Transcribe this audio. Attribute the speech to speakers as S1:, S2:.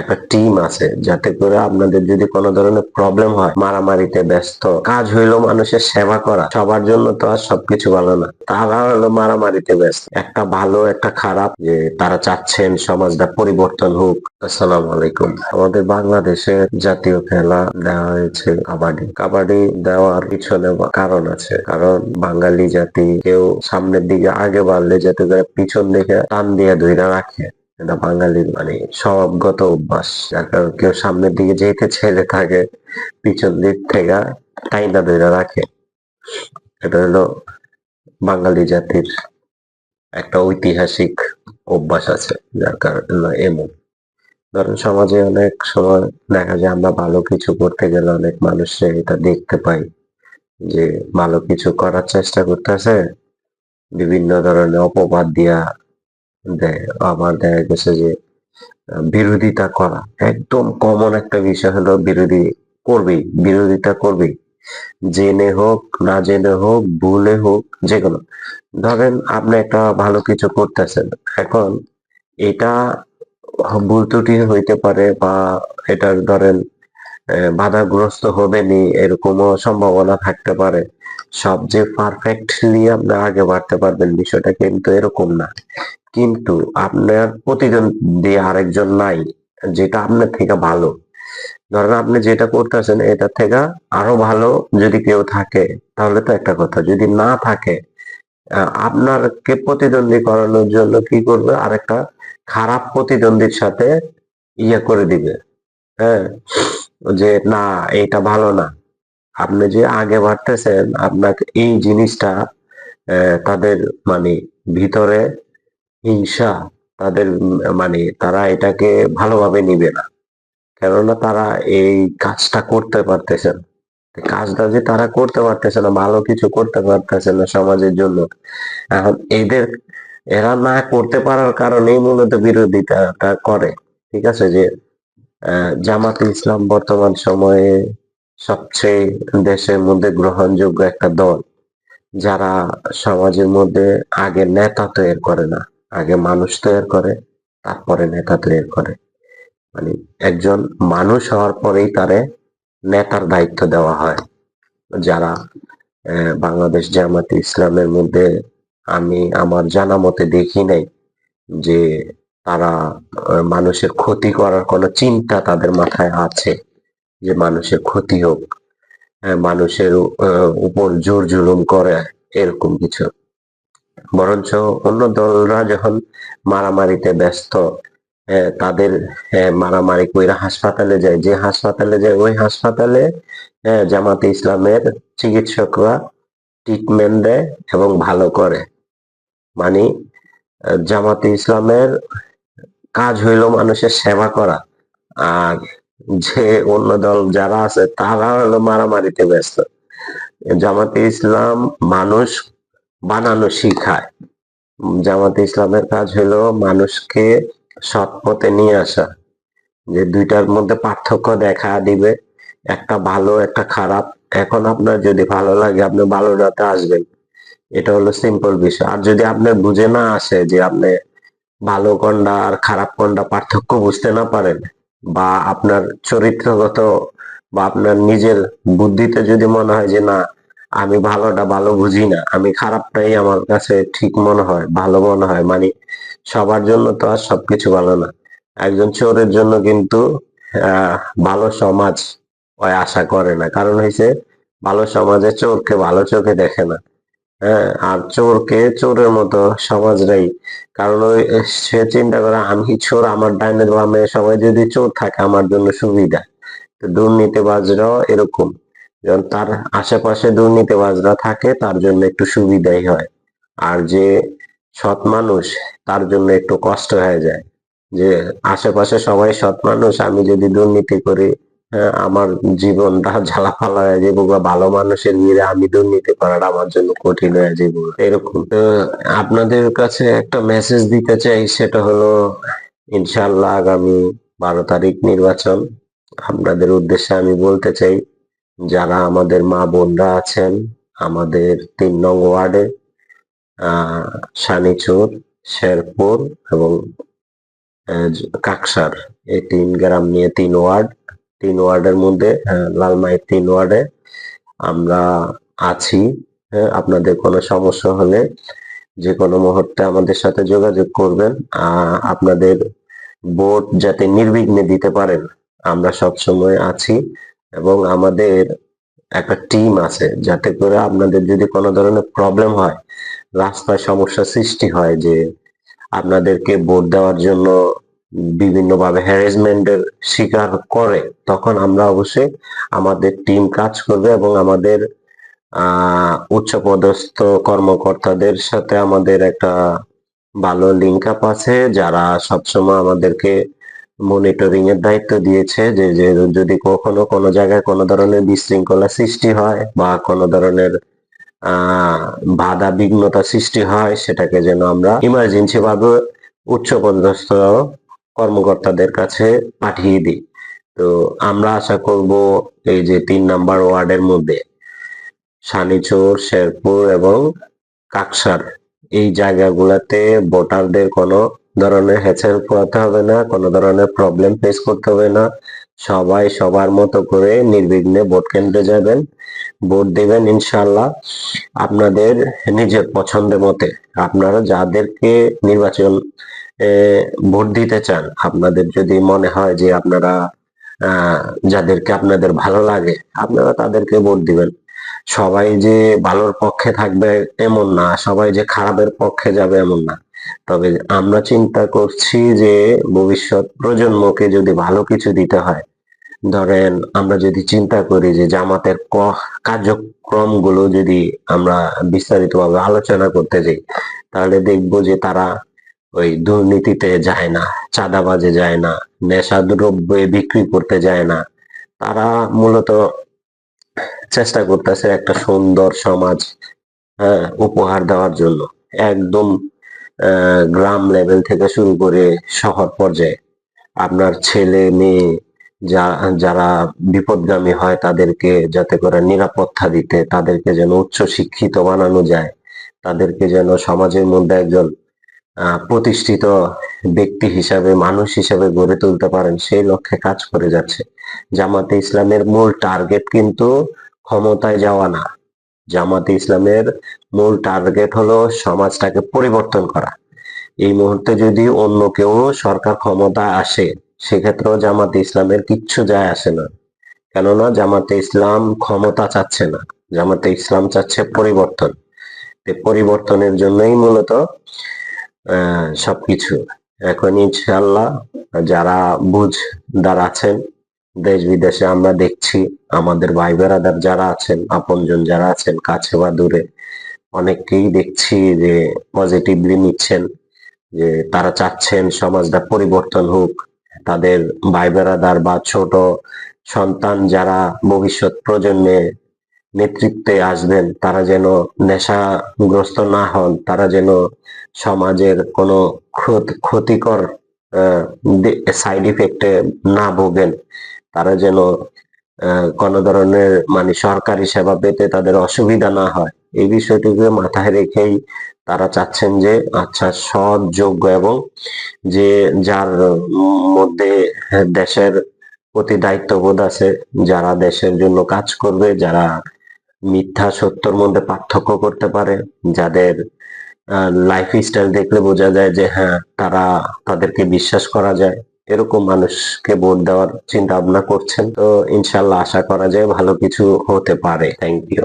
S1: একটা টিম আছে যাতে করে আপনাদের যদি কোনো ধরনের প্রবলেম হয়, মারামারিতে ব্যস্ত, কাজ হইল মানুষের সেবা করা, সবার জন্য তো আর সবকিছু ভালো না। তারা হলো মারামারিতে ব্যস্ত। একটা ভালো, একটা খারাপ, যে তারা চাচ্ছেন সমাজটা পরিবর্তন হোক। আসসালামু আলাইকুম। আমাদের বাংলাদেশের জাতীয় খেলা দেওয়া হয়েছে কাবাডি। কাবাডি দেওয়ার পিছনে কারণ আছে। কারণ বাঙালি জাতি কেউ সামনের দিকে আগে বাড়লে যাতে করে পিছন দিকে টান দিয়ে ধইরা রাখে। এটা বাঙালির মানে স্বভাবগত অভ্যাস, যার কারণে কেউ সামনের দিকে যেতে ছেড়ে থাকে পিছন দিক থেকে টাইনা ধরে রাখে। এটা হলো বাঙালি জাতির একটা ঐতিহাসিক অভ্যাস আছে, যার কারণে এমন। ধরেন, সমাজে অনেক সময় দেখা যায় আমরা ভালো কিছু করতে গেলে অনেক মানুষে এটা দেখতে পাই যে ভালো কিছু করার চেষ্টা করতেছে, বিভিন্ন ধরনের অপবাদ দিয়া দেয়, আবার দেখা গেছে যে বিরোধিতা করা। একদম কমন একটা বিষয় হলো বিরোধী করবি বিরোধিতা করবি জেনে হোক, না জেনে হোক, ভুলে হোক যে কোনো ধরেন আপনি একটা ভালো কিছু করতেছেন, এখন এটা ভুল ত্রুটি হইতে পারে বা এটার ধরেন বাধাগ্রস্ত হবেনি, এরকমও সম্ভাবনা থাকতে পারে। সব যে পারফেক্টলি আপনি আগে বাড়তে পারবেন, বিষয়টা কিন্তু এরকম না। কিন্তু আপনার প্রতিদ্বন্দ্বী আরেকজন নাই, যেটা আপনার থেকে ভালো। ধরেন আপনি যেটা করতেছেন, এটা থেকে আরও ভালো যদি কেউ থাকে, তাহলে তো একটা কথা। যদি না থাকে আপনারকে প্রতিদ্বন্দ্বী করানোর জন্য কি করবে? আরেকটা খারাপ প্রতিদ্বন্দ্বীর সাথে ইয়ে করে দিবে। হ্যাঁ যে না এটা ভালো না। আপনি যে আগে বাড়তেছেন আপনাকে এই জিনিসটা তাদের মানে ভিতরে হিংসা তাদের মানে তারা এটাকে ভালোভাবে নিবে না। কেননা তারা এই কাজটা করতে পারতেছে না। কাজটা যে তারা করতে পারতেছে না, ভালো কিছু করতে পারতেছে না সমাজের জন্য। এখন এদের, এরা না করতে পারার কারণেই মূলত বিরোধিতাটা করে, ঠিক আছে? যে জামাতে ইসলাম বর্তমান সময়ে সবচেয়ে দেশের মধ্যে গ্রহণযোগ্য একটা দল, যারা সমাজের মধ্যে আগে নেতা তৈরি করে না। আগে মানুষ তৈরি করে, তারপরে নেতা তৈরি করে। মানে একজন মানুষ হওয়ার পরেই তারে নেতার দায়িত্ব দেওয়া হয়। যারা বাংলাদেশ জামাতে ইসলামের মধ্যে আমি আমার জানা মতে দেখি নাই যে তারা মানুষের ক্ষতি করার কোনো চিন্তা তাদের মাথায় আছে যে মানুষের ক্ষতি হোক। মানুষের উপর জোর জুলুম করে, এরকম কিছু। বরঞ্চ অন্য দলরা যখন মারামারিতে ব্যস্ত তাদের মারামারি কইরা হাসপাতালে যায়। যে হাসপাতালে যায়, ওই হাসপাতালে জামাতে ইসলামের চিকিৎসকরা ট্রিটমেন্ট দেয় এবং ভালো করে। মানে জামাতে ইসলামের কাজ হইল মানুষের সেবা করা। আর যে অন্য দল যারা আছে, তারা হলো মারামারিতে ব্যস্ত। জামাতে ইসলাম মানুষ বানানো শিখায়। জামাতে ইসলামের কাজ হলো মানুষকে সৎ পথে নিয়ে আসা, যে দুইটার মধ্যে পার্থক্য দেখা দিবে, একটা ভালো, একটা খারাপ। এখন আপনার যদি ভালো লাগে, আপনি ভালো রাতে আসবেন। এটা হলো সিম্পল বিষয়। আর যদি আপনার বুঝে না আসে যে আপনি ভালো কোনটা আর খারাপ কোনটা পার্থক্য বুঝতে না পারেন, বা আপনার চরিত্রগত বা আপনার নিজের বুদ্ধিতে যদি মনে হয় যে না আমি ভালোটা ভালো বুঝি না আমি খারাপটাই আমার কাছে ঠিক মনে হয়, ভালো মনে হয়। মানে সবার জন্য তো আর সবকিছু ভালো না। একজন চোরের জন্য কিন্তু ভালো সমাজ আশা করে না। কারণ হয়েছে ভালো সমাজে চোরকে ভালো চোখে দেখে না। হ্যাঁ আর চোরকে চোরের মতো সমাজরাই কারণ ওই, সে চিন্তা করে, আমি চোর? আমার ডাইনে বামে সবাই যদি চোর থাকে, আমার জন্য সুবিধা। তো দুর্নীতিবাজরাও এরকম। যখন তার আশেপাশে দুর্নীতিবাজরা থাকে তার জন্য একটু সুবিধাই হয়। আর যে সৎ মানুষ তার জন্য একটু কষ্ট হয়ে যায়। যে আশেপাশে সবাই সৎ মানুষ আমি যদি দুর্নীতি করি হ্যাঁ, আমার জীবনটা ঝালাফালা হয়ে যাব বা ভালো মানুষের ভিড়ে আমি দুর্নীতি করাটা আমার জন্য কঠিন হয়ে যাব এরকম। তো আপনাদের কাছে একটা মেসেজ দিতে চাই সেটা হলো ইনশাল্লাহ আগামী বারো তারিখ নির্বাচন। আপনাদের উদ্দেশ্যে আমি বলতে চাই যারা আমাদের মা বোনরা আছেন আমাদের তিন নং ওয়ার্ডে সানিচুর শেরপুর এবং কাকসার। এই তিন গ্রাম নিয়ে তিন ওয়ার্ড। তিন ওয়ার্ডের মধ্যে লালমাই তিন ওয়ার্ডে আমরা আছি। হ্যাঁ, আপনাদের কোনো সমস্যা হলে যে কোনো মুহূর্তে আমাদের সাথে যোগাযোগ করবেন। আপনাদের ভোট যাতে নির্বিঘ্নে দিতে পারেন আমরা সব সময় আছি। এবং আমাদের একটা টিম আছে, যাতে করে আপনাদের যদি কোনো ধরনের প্রবলেম হয়, রাস্তায় সমস্যা সৃষ্টি হয় যে আপনাদেরকে ভোট দেওয়ার জন্য বিভিন্নভাবে হ্যারাসমেন্টের শিকার করে, তখন আমরা অবশ্যই আমাদের টিম কাজ করবে এবং আমাদের উচ্চপদস্থ কর্মকর্তাদের সাথে আমাদের একটা ভালো লিঙ্ক আপ আছে, যারা সবসময় আমাদেরকে মনিটরিং এর দায়িত্ব দিয়েছে যে যে যদি কখনো কোনো জায়গায় কোনো ধরনের বিশৃঙ্খলা সৃষ্টি হয় বা কোনো ধরনের বাধা বিঘ্নতা সৃষ্টি হয়, সেটাকে যেন আমরা ইমার্জেন্সি ভাবে উচ্চপদস্থ কর্মকর্তাদের কাছে পাঠিয়ে দিই। তো আমরা আশা করব এই যে তিন নাম্বার ওয়ার্ডের মধ্যে সানিচোর শেরপুর এবং কাকসার, এই জায়গাগুলোতে ভোটারদের কোনো ধরনের হেঁচেল পোড়াতে হবে না, কোনো ধরনের প্রবলেম ফেস করতে হবে না। সবাই সবার মতো করে নির্বিঘ্নে ভোট কেন্দ্রে যাবেন, ভোট দিবেন ইনশাল্লাহ আপনাদের নিজের পছন্দের মতে। আপনারা যাদেরকে নির্বাচন ভোট দিতে চান, আপনাদের যদি মনে হয় যে আপনারা যাদেরকে আপনাদের ভালো লাগে, আপনারা তাদেরকে ভোট দিবেন। সবাই যে ভালোর পক্ষে থাকবে এমন না, সবাই যে খারাপের পক্ষে যাবে এমন না। তবে আমরা চিন্তা করছি যে ভবিষ্যৎ প্রজন্মকে যদি ভালো কিছু দিতে হয়, ধরেন আমরা যদি চিন্তা করি যে জামাতের ক- কার্যক্রমগুলো যদি আমরা বিস্তারিতভাবে আলোচনা করতে যাই, তাহলে দেখব যে তারা ওই দুর্নীতিতে যায় না, চাঁদাবাজে যায় না নেশা দ্রব্যে বিক্রি করতে যায় না। তারা মূলত চেষ্টা করতেছে একটা সুন্দর সমাজ হ্যাঁ উপহার দেওয়ার জন্য। একদম গ্রাম লেভেল থেকে শুরু করে শহর পর্যায়ে আপনার ছেলে, মেয়ে যারা বিপদগামী হয় তাদেরকে যাতে করে নিরাপত্তা দিতে, তাদেরকে যেন উচ্চ শিক্ষিত বানানো যায়, তাদেরকে যেন সমাজের মধ্যে একজন প্রতিষ্ঠিত ব্যক্তি হিসাবে, মানুষ হিসাবে গড়ে তুলতে পারেন, সেই লক্ষ্যে কাজ করে যাচ্ছে। জামাতে ইসলামের মূল টার্গেট কিন্তু ক্ষমতায় যাওয়া না। জামাতে ইসলামের মূল টার্গেট হলো সমাজটাকে পরিবর্তন করা। এই মুহূর্তে যদি অন্য কেউ সরকার ক্ষমতায় আসে, সেক্ষেত্রেও জামাতে ইসলামের কিচ্ছু যায় আসে না। কেননা জামাতে ইসলাম ক্ষমতা চাচ্ছে না। জামাতে ইসলাম চাচ্ছে পরিবর্তন। পরিবর্তনের জন্যই মূলত সবকিছু। এখন ইনশাল্লাহ যারা বুঝদার আছেন দেশ বিদেশে আমরা দেখছি, আমাদের ভাই বেড়াদার যারা আছেন, আপনজন যারা আছেন কাছে বা দূরে অনেকেই দেখছি যে পজিটিভলি নিচ্ছেন, যে তারা চাচ্ছেন সমাজটা পরিবর্তন হোক। তাদের ভাই বেড়াদার বা ছোট সন্তান যারা ভবিষ্যৎ প্রজন্মে নেতৃত্বে আসবেন, তারা যেন নেশাগ্রস্ত না হন, তারা যেন সমাজের কোনো ক্ষত- ক্ষতিকর সাইড ইফেক্টে না ভোগেন। তারা যেন কোনো ধরনের মানে সরকারি সেবা পেতে তাদের অসুবিধা না হয়। এই বিষয়টিকে মাথায় রেখেই তারা চাচ্ছেন যে আচ্ছা সৎ যোগ্য এবং যে, যার মধ্যে দেশের প্রতি দায়িত্ববোধ আছে, যারা দেশের জন্য কাজ করবে, যারা মিথ্যা সত্যর মধ্যে পার্থক্য করতে পারে, যাদের লাইফ স্টাইল দেখলে বোঝা যায় যে হ্যাঁ তারা তাদেরকে বিশ্বাস করা যায়। এরকম মানুষকে ভোট দেওয়ার চিন্তা ভাবনা করছেন। তো ইনশাল্লাহ আশা করা যায় ভালো কিছু হতে পারে। Thank you